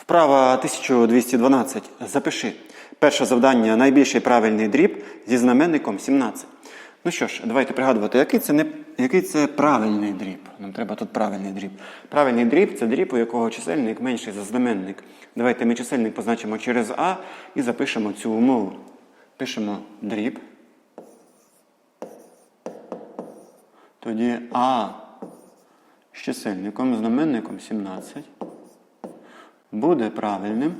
Вправа 1212. Запиши. Перше завдання найбільший правильний дріб зі знаменником 17. Ну що ж, давайте пригадувати, який це, не, який це правильний дріб. Нам треба тут правильний дріб. Правильний дріб це дріб, у якого чисельник менший за знаменник. Давайте ми чисельник позначимо через А і запишемо цю умову. Пишемо дріб. Тоді А з чисельником, знаменником 17 буде правильним.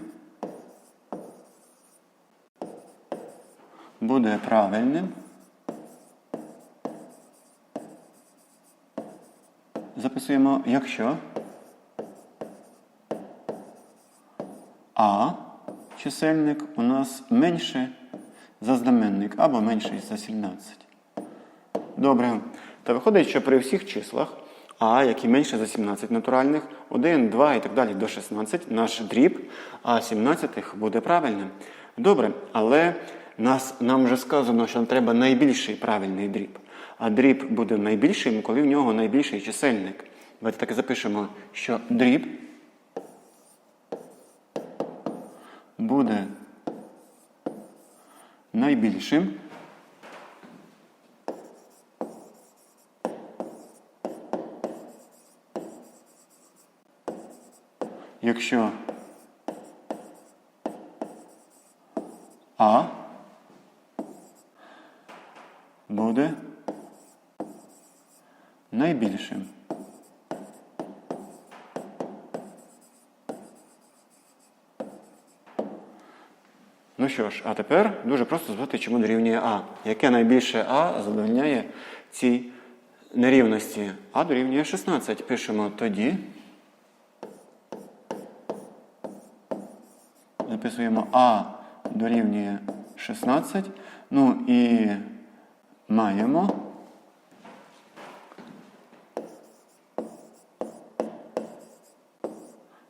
Буде правильним. Записуємо, якщо А чисельник у нас менше за знаменник або менший за 17. Добре. Та виходить, що при всіх числах А, які менше за 17 натуральних, 1, 2 і так далі до 16, наш дріб А 17 буде правильним. Добре, але нас, нам вже сказано, що треба найбільший правильний дріб. А дріб буде найбільшим, коли в нього найбільший чисельник. Давайте так і запишемо, що дріб буде найбільшим. Якщо А буде найбільшим. Ну що ж, а тепер дуже просто звати, чому дорівнює А. Яке найбільше А задовольняє цій нерівності? А дорівнює 16. Пишемо тоді. Записуємо А дорівнює 16. Ну і маємо.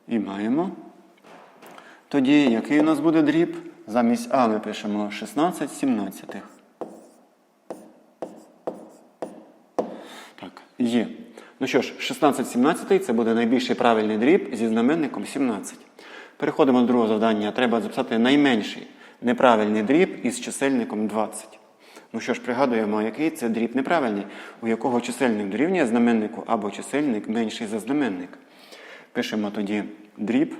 І маємо. Тоді який у нас буде дріб? Замість А ми пишемо 16 сімнадцятих. Так, є. Ну що ж, 16 сімнадцятий це буде найбільший правильний дріб зі знаменником 17. Переходимо до другого завдання. Треба записати найменший неправильний дріб із чисельником 20. Ну що ж, пригадуємо, який це дріб неправильний, у якого чисельник дорівнює знаменнику або чисельник менший за знаменник. Пишемо тоді дріб.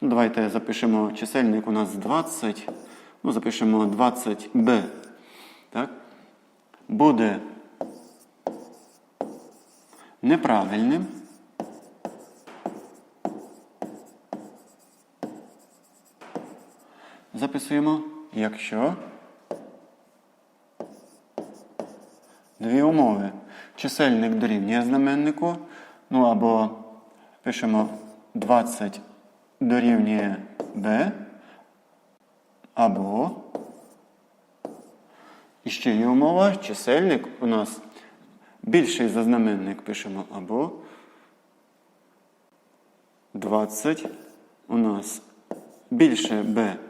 Ну, Давайте запишемо чисельник у нас 20. Ну, запишемо 20b. Так? Буде неправильним. Записуємо, якщо дві умови. Чисельник дорівнює знаменнику. Ну або пишемо 20 дорівнює b, або і ще є умова, чисельник у нас більший за знаменник пишемо або 20 у нас більше b.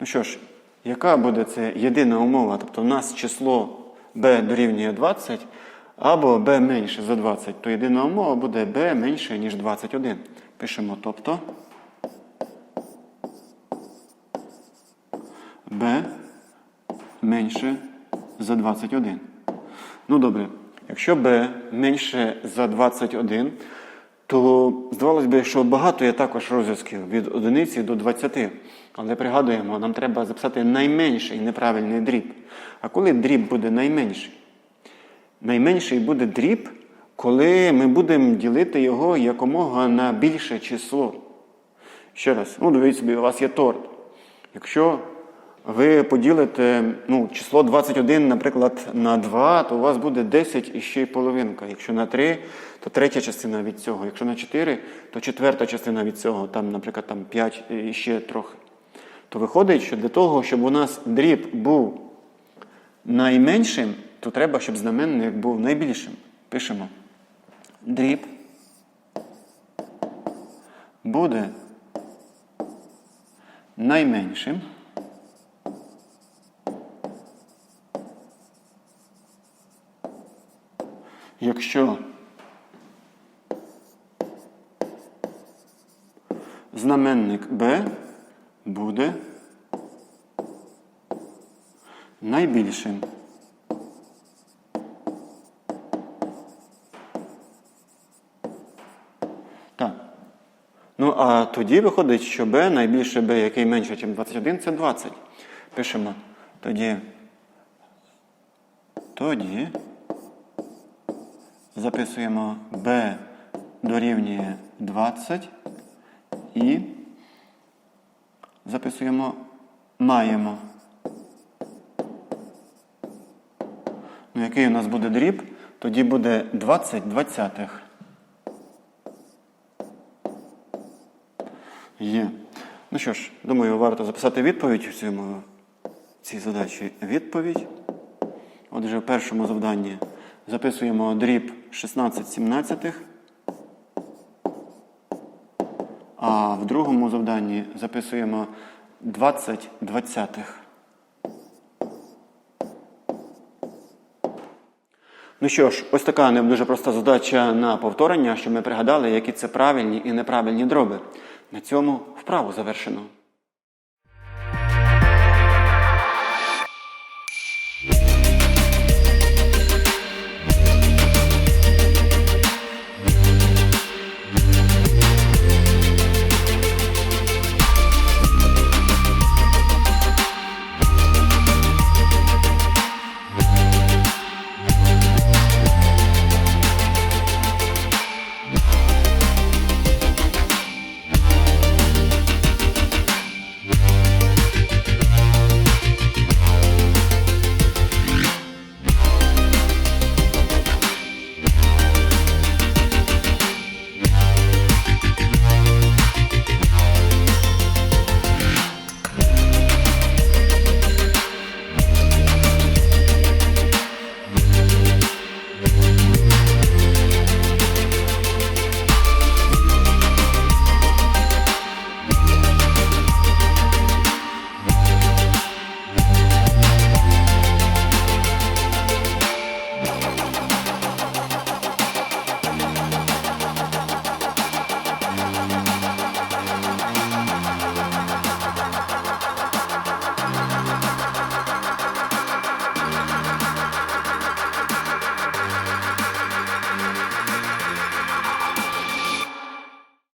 Ну що ж, яка буде це єдина умова? Тобто в нас число b дорівнює 20 або b менше за 20, то єдина умова буде b менше, ніж 21. Пишемо тобто b менше за 21. Ну добре, якщо b менше за 21, то здавалось би, що багато є також розв'язків від 1 до 20. Але пригадуємо, нам треба записати найменший неправильний дріб. А коли дріб буде найменший? Найменший буде дріб, коли ми будемо ділити його якомога на більше число. Ще раз, ну дивіться собі, у вас є торт. Якщо ви поділите ну, число 21, наприклад, на 2, то у вас буде 10 і ще й половинка. Якщо на 3, то третя частина від цього. Якщо на 4, то четверта частина від цього, там, наприклад, там 5 і ще трохи. То виходить, що для того, щоб у нас дріб був найменшим, то треба, щоб знаменник був найбільшим. Пишемо. Дріб буде найменшим. якщо знаменник b буде найбільшим. так. Ну, а тоді виходить, що b найбільше b, який менше, ніж 21, це 20. Пишемо тоді. Тоді записуємо b дорівнює 20 і записуємо маємо. Ну, який у нас буде дріб? Тоді буде 20 двадцятих. Є. Ну що ж, думаю, варто записати відповідь в цьому, цій задачі. Відповідь. Отже, в першому завданні записуємо дріб 16 сімнадцятих. А в другому завданні записуємо 20 двадцятих. Ну що ж, ось така не дуже проста задача на повторення, щоб ми пригадали, які це правильні і неправильні дроби. На цьому вправу завершено.